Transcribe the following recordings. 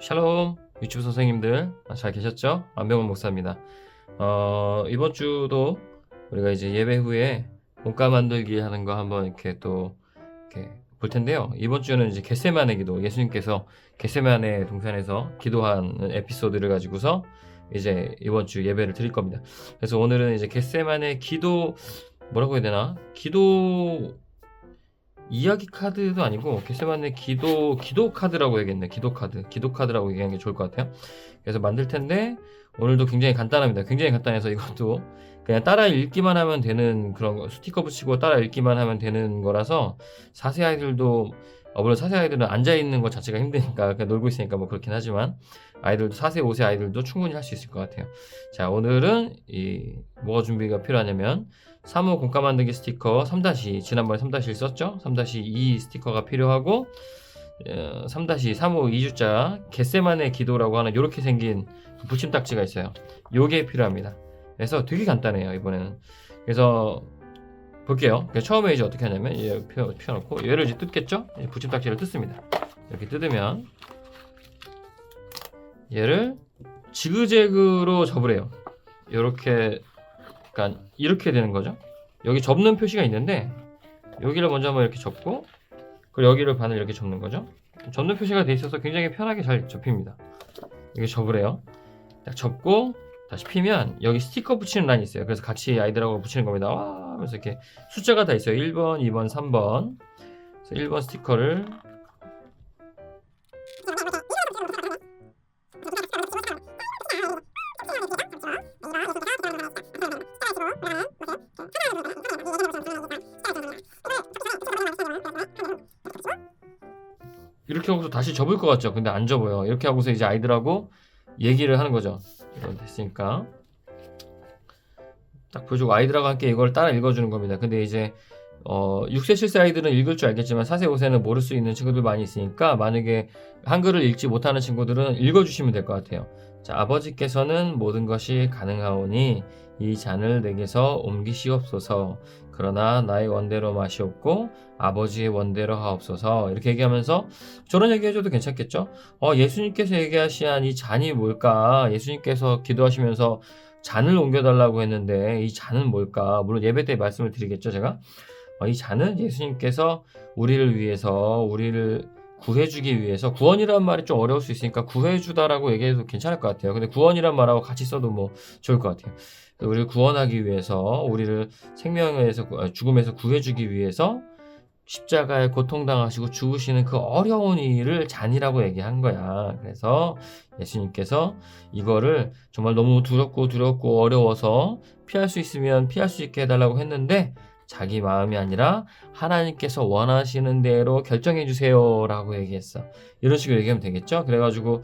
샬롬 유튜브 선생님들 아, 잘 계셨죠? 안병원 목사입니다. 어, 이번 주도 우리가 이제 예배 후에 몸가 만들기 하는 거 한번 이렇게 또 이렇게 볼 텐데요. 이번 주는 이제 겟세만의 기도 예수님께서 겟세만의 동산에서 기도하는 에피소드를 가지고서 이제 이번 주 예배를 드릴 겁니다. 그래서 오늘은 이제 겟세만의 기도 뭐라고 해야 되나? 기도 이야기 카드도 아니고 겟세만의 기도 기도 카드라고 해야겠네. 기도 카드. 기도 카드라고 얘기하는 게 좋을 것 같아요. 그래서 만들 텐데 오늘도 굉장히 간단합니다. 굉장히 간단해서 이것도 그냥 따라 읽기만 하면 되는 그런 거, 스티커 붙이고 따라 읽기만 하면 되는 거라서 4세 아이들도 어, 물론 4세 아이들은 앉아 있는 것 자체가 힘드니까 그냥 놀고 있으니까 뭐 그렇긴 하지만 아이들도 4세, 5세 아이들도 충분히 할 수 있을 것 같아요. 자, 오늘은 이 뭐가 준비가 필요하냐면 3호 공감 만들기 스티커 3- 지난번에 3-1 썼죠? 3-2 스티커가 필요하고 어, 3-3호 2주자 겟세만의 기도라고 하는 이렇게 생긴 그 붙임딱지가 있어요. 요게 필요합니다. 그래서 되게 간단해요 이번에는. 그래서 볼게요. 그래서 처음에 이제 어떻게 하냐면 얘 펴, 펴놓고 얘를 이제 뜯겠죠? 이 붙임딱지를 뜯습니다. 이렇게 뜯으면 얘를 지그재그로 접으래요. 이렇게 그러니까 이렇게 되는 거죠. 여기 접는 표시가 있는데 여기를 먼저 한번 이렇게 접고 그리고 여기를 반을 이렇게 접는 거죠. 접는 표시가 돼 있어서 굉장히 편하게 잘 접힙니다. 이게 접으래요. 딱 접고 다시 피면 여기 스티커 붙이는 란이 있어요. 그래서 같이 아이들하고 붙이는 겁니다. 와 하면서 이렇게 숫자가 다 있어요. 1번, 2번, 3번. 그래서 1번 스티커를 이렇게 하고서 다시 접을 것 같죠. 근데 안 접어요. 이렇게 하고서 이제 아이들하고 얘기를 하는 거죠. 이런 됐으니까 딱 보여주고 아이들하고 함께 이걸 따라 읽어주는 겁니다. 근데 이제 어, 6세, 7세 아이들은 읽을 줄 알겠지만 4세, 5세는 모를 수 있는 친구들 많이 있으니까 만약에 한글을 읽지 못하는 친구들은 읽어주시면 될 것 같아요. 자, 아버지께서는 모든 것이 가능하오니 이 잔을 내게서 옮기시옵소서. 그러나 나의 원대로 마시옵고 아버지의 원대로 하옵소서. 이렇게 얘기하면서 저런 얘기 해줘도 괜찮겠죠? 어, 예수님께서 얘기하시한 이 잔이 뭘까? 예수님께서 기도하시면서 잔을 옮겨달라고 했는데 이 잔은 뭘까? 물론 예배 때 말씀을 드리겠죠, 제가. 어, 이 잔은 예수님께서 우리를 위해서 우리를 구해주기 위해서 구원이라는 말이 좀 어려울 수 있으니까 구해주다라고 얘기해도 괜찮을 것 같아요. 근데 구원이란 말하고 같이 써도 뭐 좋을 것 같아요. 우리를 구원하기 위해서 우리를 생명에서 아, 죽음에서 구해주기 위해서 십자가에 고통당하시고 죽으시는 그 어려운 일을 잔이라고 얘기한 거야. 그래서 예수님께서 이거를 정말 너무 두렵고 두렵고 어려워서 피할 수 있으면 피할 수 있게 해달라고 했는데 자기 마음이 아니라 하나님께서 원하시는 대로 결정해 주세요라고 얘기했어. 이런 식으로 얘기하면 되겠죠? 그래가지고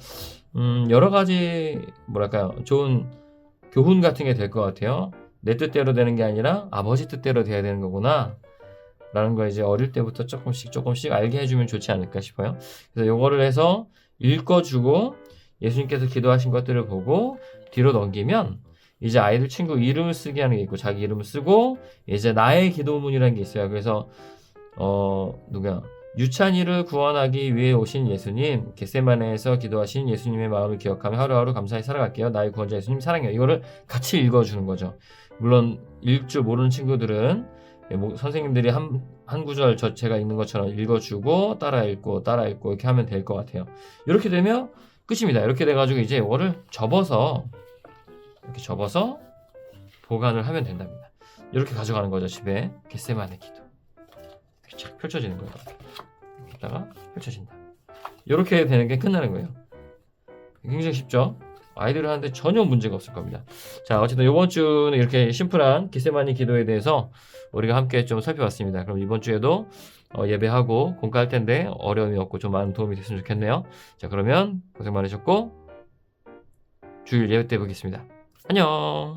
음, 여러 가지 뭐랄까요 좋은 교훈 같은 게 될 것 같아요. 내 뜻대로 되는 게 아니라 아버지 뜻대로 돼야 되는 거구나. 라는 거 이제 어릴 때부터 조금씩 조금씩 알게 해주면 좋지 않을까 싶어요. 그래서 요거를 해서 읽어주고 예수님께서 기도하신 것들을 보고 뒤로 넘기면 이제 아이들 친구 이름을 쓰게 하는 게 있고 자기 이름을 쓰고 이제 나의 기도문이라는 게 있어요. 그래서 어 누구야 유찬이를 구원하기 위해 오신 예수님 겟세마네에서 기도하신 예수님의 마음을 기억하며 하루하루 감사히 살아갈게요. 나의 구원자 예수님 사랑해요. 이거를 같이 읽어주는 거죠. 물론 읽 줄 모르는 친구들은 뭐 선생님들이 한, 한 구절 저 제가 읽는 것처럼 읽어주고 따라 읽고 따라 읽고 이렇게 하면 될 것 같아요. 이렇게 되면 끝입니다. 이렇게 돼가지고 이제 이거를 접어서 이렇게 접어서 보관을 하면 된답니다. 이렇게 가져가는 거죠 집에 겟세만의 기도 이렇게 쫙 펼쳐지는 거예요. 이렇게 있다가 펼쳐진다. 이렇게 되는 게 끝나는 거예요. 굉장히 쉽죠? 아이들을 하는데 전혀 문제가 없을 겁니다. 자, 어쨌든 이번 주는 이렇게 심플한 겟세만의 기도에 대해서 우리가 함께 좀 살펴봤습니다. 그럼 이번 주에도 어, 예배하고 공부할 텐데 어려움이 없고 좀 많은 도움이 됐으면 좋겠네요. 자, 그러면 고생 많으셨고 주일 예배 때 뵙겠습니다. 안녕.